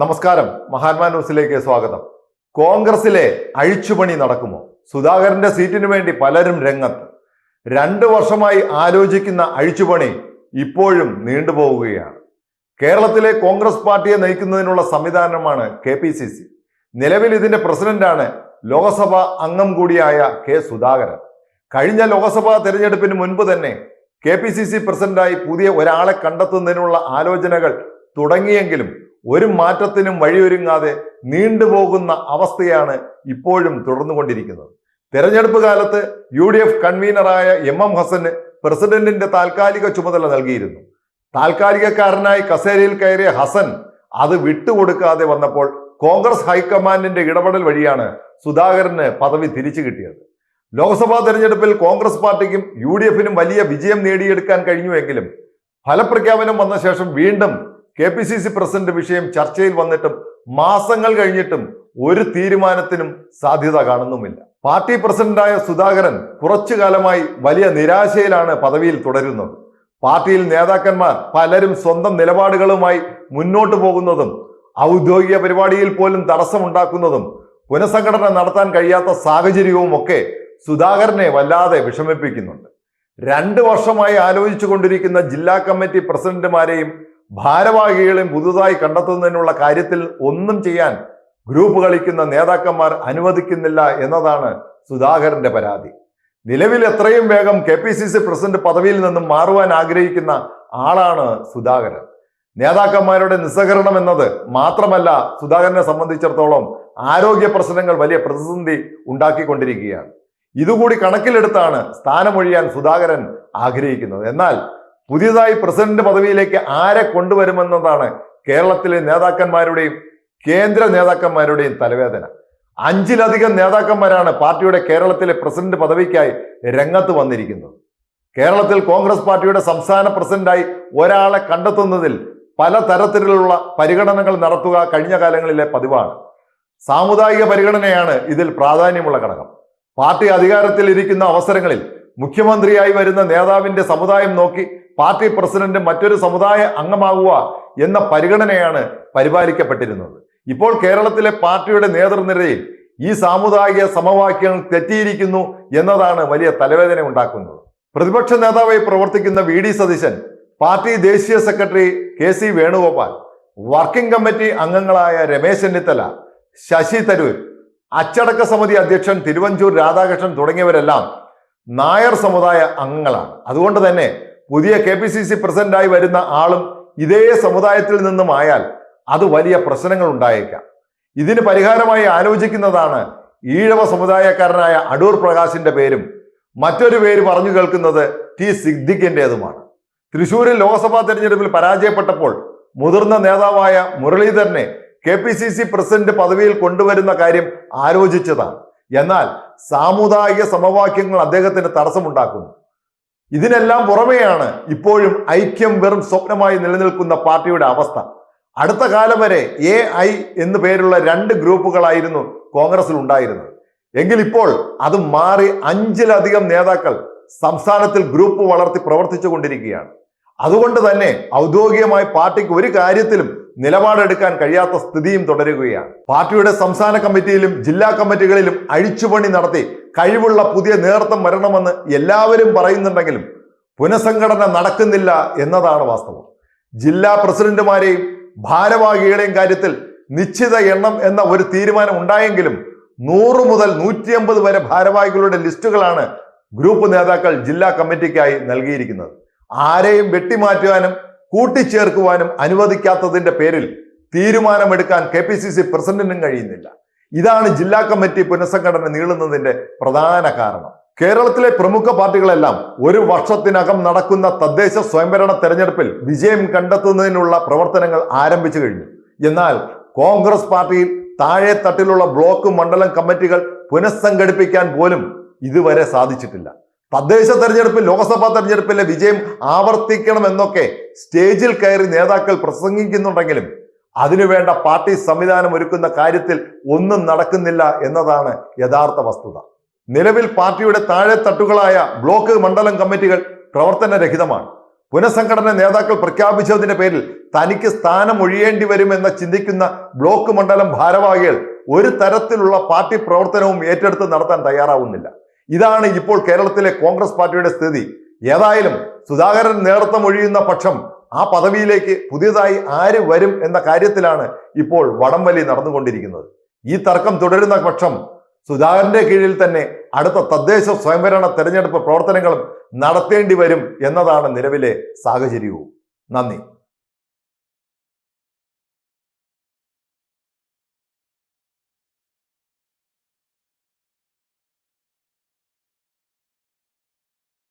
നമസ്കാരം. മഹാത്മാ ന്യൂസിലേക്ക് സ്വാഗതം. കോൺഗ്രസിലെ അഴിച്ചുപണി നടക്കുമോ? സുധാകരന്റെ സീറ്റിന് വേണ്ടി പലരും രംഗത്ത്. രണ്ട് വർഷമായി ആലോചിക്കുന്ന അഴിച്ചുപണി ഇപ്പോഴും നീണ്ടുപോവുകയാണ് കേരളത്തിലെ കോൺഗ്രസ് പാർട്ടിയെ നയിക്കുന്നതിനുള്ള സംവിധാനമാണ് കെ പി സി സി. നിലവിൽ ഇതിന്റെ പ്രസിഡന്റാണ് ലോകസഭാ അംഗം കൂടിയായ കെ സുധാകരൻ. കഴിഞ്ഞ ലോക്സഭാ തെരഞ്ഞെടുപ്പിന് മുൻപ് തന്നെ കെ പി സി സി പ്രസിഡന്റായി പുതിയ ഒരാളെ കണ്ടെത്തുന്നതിനുള്ള ആലോചനകൾ തുടങ്ങിയെങ്കിലും ഒരു മാറ്റത്തിനും വഴിയൊരുങ്ങാതെ നീണ്ടുപോകുന്ന അവസ്ഥയാണ് ഇപ്പോഴും തുടർന്നുകൊണ്ടിരിക്കുന്നത്. തെരഞ്ഞെടുപ്പ് കാലത്ത് യു ഡി എഫ് കൺവീനറായ എം എം ഹസന് പ്രസിഡന്റിന്റെ താൽക്കാലിക ചുമതല നൽകിയിരുന്നു. താൽക്കാലികക്കാരനായി കസേരയിൽ കയറിയ ഹസൻ അത് വിട്ടുകൊടുക്കാതെ വന്നപ്പോൾ കോൺഗ്രസ് ഹൈക്കമാൻഡിന്റെ ഇടപെടൽ വഴിയാണ് സുധാകരന് പദവി തിരിച്ചു കിട്ടിയത്. ലോക്സഭാ തെരഞ്ഞെടുപ്പിൽ കോൺഗ്രസ് പാർട്ടിക്കും യു വലിയ വിജയം നേടിയെടുക്കാൻ കഴിഞ്ഞുവെങ്കിലും ഫലപ്രഖ്യാപനം വന്ന ശേഷം വീണ്ടും K P C C president വിഷയം ചർച്ചയിൽ വന്നിട്ടും മാസങ്ങൾ കഴിഞ്ഞിട്ടും ഒരു തീരുമാനത്തിനും സാധ്യത കാണുന്നുമില്ല. പാർട്ടി പ്രസിഡന്റായ സുധാകരൻ കുറച്ചു കാലമായി വലിയ നിരാശയിലാണ് പദവിയിൽ തുടരുന്നത്. പാർട്ടിയിൽ നേതാക്കന്മാർ പലരും സ്വന്തം നിലപാടുകളുമായി മുന്നോട്ടു പോകുന്നതും ഔദ്യോഗിക പരിപാടിയിൽ പോലും തടസ്സമുണ്ടാക്കുന്നതും പുനഃസംഘടന നടത്താൻ കഴിയാത്ത സാഹചര്യവും ഒക്കെ സുധാകരനെ വല്ലാതെ വിഷമിപ്പിക്കുന്നുണ്ട്. രണ്ട് വർഷമായി ആലോചിച്ചു കൊണ്ടിരിക്കുന്ന ജില്ലാ കമ്മിറ്റി പ്രസിഡന്റുമാരെയും ഭാരവാഹികളെയും പുതുതായി കണ്ടെത്തുന്നതിനുള്ള കാര്യത്തിൽ ഒന്നും ചെയ്യാൻ ഗ്രൂപ്പ് കളിക്കുന്ന നേതാക്കന്മാർ അനുവദിക്കുന്നില്ല എന്നതാണ് സുധാകരന്റെ പരാതി. നിലവിൽ എത്രയും വേഗം K P C C president പദവിയിൽ നിന്നും മാറുവാൻ ആഗ്രഹിക്കുന്ന ആളാണ് സുധാകരൻ. നേതാക്കന്മാരുടെ നിസ്സഹകരണം എന്നത് മാത്രമല്ല സുധാകരനെ സംബന്ധിച്ചിടത്തോളം ആരോഗ്യ പ്രശ്നങ്ങൾ വലിയ പ്രതിസന്ധി ഉണ്ടാക്കിക്കൊണ്ടിരിക്കുകയാണ്. ഇതുകൂടി കണക്കിലെടുത്താണ് സ്ഥാനമൊഴിയാൻ സുധാകരൻ ആഗ്രഹിക്കുന്നത്. എന്നാൽ പുതിയതായി പ്രസിഡന്റ് പദവിയിലേക്ക് ആരെ കൊണ്ടുവരുമെന്നതാണ് കേരളത്തിലെ നേതാക്കന്മാരുടെയും കേന്ദ്ര നേതാക്കന്മാരുടെയും തലവേദന. അഞ്ചിലധികം നേതാക്കന്മാരാണ് പാർട്ടിയുടെ കേരളത്തിലെ പ്രസിഡന്റ് പദവിക്കായി രംഗത്ത് വന്നിരിക്കുന്നത്. കേരളത്തിൽ കോൺഗ്രസ് പാർട്ടിയുടെ സംസ്ഥാന പ്രസിഡന്റായി ഒരാളെ കണ്ടെത്തുന്നതിൽ പല തരത്തിലുള്ള പരിഗണനകൾ നടത്തുക കഴിഞ്ഞ കാലങ്ങളിലെ പതിവാണ്. സാമുദായിക പരിഗണനയാണ് ഇതിൽ പ്രാധാന്യമുള്ള ഘടകം. പാർട്ടി അധികാരത്തിൽ ഇരിക്കുന്ന അവസരങ്ങളിൽ മുഖ്യമന്ത്രിയായി വരുന്ന നേതാവിന്റെ സമുദായം നോക്കി പാർട്ടി പ്രസിഡന്റ് മറ്റൊരു സമുദായ അംഗമാകുക എന്ന പരിഗണനയാണ് പരിപാലിക്കപ്പെട്ടിരുന്നത്. ഇപ്പോൾ കേരളത്തിലെ പാർട്ടിയുടെ നേതൃനിരയിൽ ഈ സാമുദായിക സമവാക്യങ്ങൾ തെറ്റിയിരിക്കുന്നു എന്നതാണ് വലിയ തലവേദന ഉണ്ടാക്കുന്നത്. പ്രതിപക്ഷ നേതാവായി പ്രവർത്തിക്കുന്ന വി ഡി സതീശൻ പാർട്ടി ദേശീയ secretary K C Venugopal working committee അംഗങ്ങളായ രമേശ് ചെന്നിത്തല ശശി തരൂർ അച്ചടക്ക സമിതി അധ്യക്ഷൻ തിരുവഞ്ചൂർ രാധാകൃഷ്ണൻ തുടങ്ങിയവരെല്ലാം നായർ സമുദായ അംഗങ്ങളാണ്. അതുകൊണ്ട് തന്നെ പുതിയ കെ പി സി സി പ്രസിഡന്റായി വരുന്ന ആളും ഇതേ സമുദായത്തിൽ നിന്നും ആയാൽ അത് വലിയ പ്രശ്നങ്ങൾ ഉണ്ടായേക്കാം. ഇതിന് പരിഹാരമായി ആലോചിക്കുന്നതാണ് ഈഴവ സമുദായക്കാരനായ അടൂർ പ്രകാശിന്റെ പേരും മറ്റൊരു പേര് പറഞ്ഞു കേൾക്കുന്നത് ടി സിദ്ദിഖിന്റെതുമാണ് തൃശൂരിൽ ലോക്സഭാ തെരഞ്ഞെടുപ്പിൽ പരാജയപ്പെട്ടപ്പോൾ മുതിർന്ന നേതാവായ മുരളീധരനെ K P C C president പദവിയിൽ കൊണ്ടുവരുന്ന കാര്യം ആലോചിച്ചതാണ്. എന്നാൽ സാമുദായിക സമവാക്യങ്ങൾ അദ്ദേഹത്തിന് തടസ്സമുണ്ടാക്കുന്നു. ഇതിനെല്ലാം പുറമെയാണ് ഇപ്പോഴും ഐക്യം വെറും സ്വപ്നമായി നിലനിൽക്കുന്ന പാർട്ടിയുടെ അവസ്ഥ. അടുത്ത കാലം വരെ എ ഐ എന്ന് പേരുള്ള രണ്ട് ഗ്രൂപ്പുകളായിരുന്നു കോൺഗ്രസിൽ ഉണ്ടായിരുന്നത്. എങ്കിൽ ഇപ്പോൾ അത് മാറി അഞ്ചിലധികം നേതാക്കൾ സംസ്ഥാനത്തിൽ ഗ്രൂപ്പ് വളർത്തി പ്രവർത്തിച്ചു കൊണ്ടിരിക്കുകയാണ് അതുകൊണ്ട് തന്നെ ഔദ്യോഗികമായി പാർട്ടിക്ക് ഒരു കാര്യത്തിലും നിലപാടെടുക്കാൻ കഴിയാത്ത സ്ഥിതിയും തുടരുകയാണ്. പാർട്ടിയുടെ സംസ്ഥാന കമ്മിറ്റിയിലും ജില്ലാ കമ്മിറ്റികളിലും അഴിച്ചുപണി നടത്തി കഴിവുള്ള പുതിയ നേതൃത്വം വരണമെന്ന് എല്ലാവരും പറയുന്നുണ്ടെങ്കിലും പുനഃസംഘടന നടക്കുന്നില്ല എന്നതാണ് വാസ്തവം. ജില്ലാ പ്രസിഡന്റുമാരെയും ഭാരവാഹികളെയും കാര്യത്തിൽ നിശ്ചിത എണ്ണം എന്ന ഒരു തീരുമാനം ഉണ്ടായെങ്കിലും നൂറ് മുതൽ നൂറ്റി വരെ ഭാരവാഹികളുടെ ലിസ്റ്റുകളാണ് ഗ്രൂപ്പ് നേതാക്കൾ ജില്ലാ കമ്മിറ്റിക്കായി നൽകിയിരിക്കുന്നത്. ആരെയും വെട്ടിമാറ്റുവാനും കൂട്ടിച്ചേർക്കുവാനും അനുവദിക്കാത്തതിന്റെ പേരിൽ തീരുമാനമെടുക്കാൻ കെ പി സി സി പ്രസിഡന്റിനും കഴിയുന്നില്ല. ഇതാണ് ജില്ലാ കമ്മിറ്റി പുനഃസംഘടന നീളുന്നതിന്റെ പ്രധാന കാരണം. കേരളത്തിലെ പ്രമുഖ പാർട്ടികളെല്ലാം ഒരു വർഷത്തിനകം നടക്കുന്ന തദ്ദേശ സ്വയംഭരണ തെരഞ്ഞെടുപ്പിൽ വിജയം കണ്ടെത്തുന്നതിനുള്ള പ്രവർത്തനങ്ങൾ ആരംഭിച്ചു കഴിഞ്ഞു. എന്നാൽ കോൺഗ്രസ് പാർട്ടിയിൽ താഴെ തട്ടിലുള്ള ബ്ലോക്ക് മണ്ഡലം കമ്മിറ്റികൾ പുനഃസംഘടിപ്പിക്കാൻ പോലും ഇതുവരെ സാധിച്ചിട്ടില്ല. തദ്ദേശ തെരഞ്ഞെടുപ്പിൽ ലോക്സഭാ തെരഞ്ഞെടുപ്പിലെ വിജയം ആവർത്തിക്കണമെന്നൊക്കെ സ്റ്റേജിൽ കയറി നേതാക്കൾ പ്രസംഗിക്കുന്നുണ്ടെങ്കിലും അതിനുവേണ്ട പാർട്ടി സംവിധാനം ഒരുക്കുന്ന കാര്യത്തിൽ ഒന്നും നടക്കുന്നില്ല എന്നതാണ് യഥാർത്ഥ വസ്തുത. നിലവിൽ പാർട്ടിയുടെ താഴെ തട്ടുകളായ ബ്ലോക്ക് മണ്ഡലം കമ്മിറ്റികൾ പ്രവർത്തനരഹിതമാണ്. പുനഃസംഘടന നേതാക്കൾ പ്രഖ്യാപിച്ചതിന്റെ പേരിൽ തനിക്ക് സ്ഥാനം ഒഴിയേണ്ടി വരുമെന്ന് ചിന്തിക്കുന്ന ബ്ലോക്ക് മണ്ഡലം ഭാരവാഹികൾ ഒരു തരത്തിലുള്ള പാർട്ടി പ്രവർത്തനവും ഏറ്റെടുത്ത് നടത്താൻ തയ്യാറാവുന്നില്ല. ഇതാണ് ഇപ്പോൾ കേരളത്തിലെ കോൺഗ്രസ് പാർട്ടിയുടെ സ്ഥിതി. ഏതായാലും സുധാകരൻ നേതൃത്വം ഒഴിയുന്ന പക്ഷം ആ പദവിയിലേക്ക് പുതിയതായി ആര് വരും എന്ന കാര്യത്തിലാണ് ഇപ്പോൾ വടംവലി നടന്നുകൊണ്ടിരിക്കുന്നത്. ഈ തർക്കം തുടരുന്ന പക്ഷം സുധാകരന്റെ കീഴിൽ തന്നെ അടുത്ത തദ്ദേശ സ്വയംഭരണ തെരഞ്ഞെടുപ്പ് പ്രവർത്തനങ്ങളും നടത്തേണ്ടി വരും എന്നതാണ് നിലവിലെ സാഹചര്യവും. നന്ദി.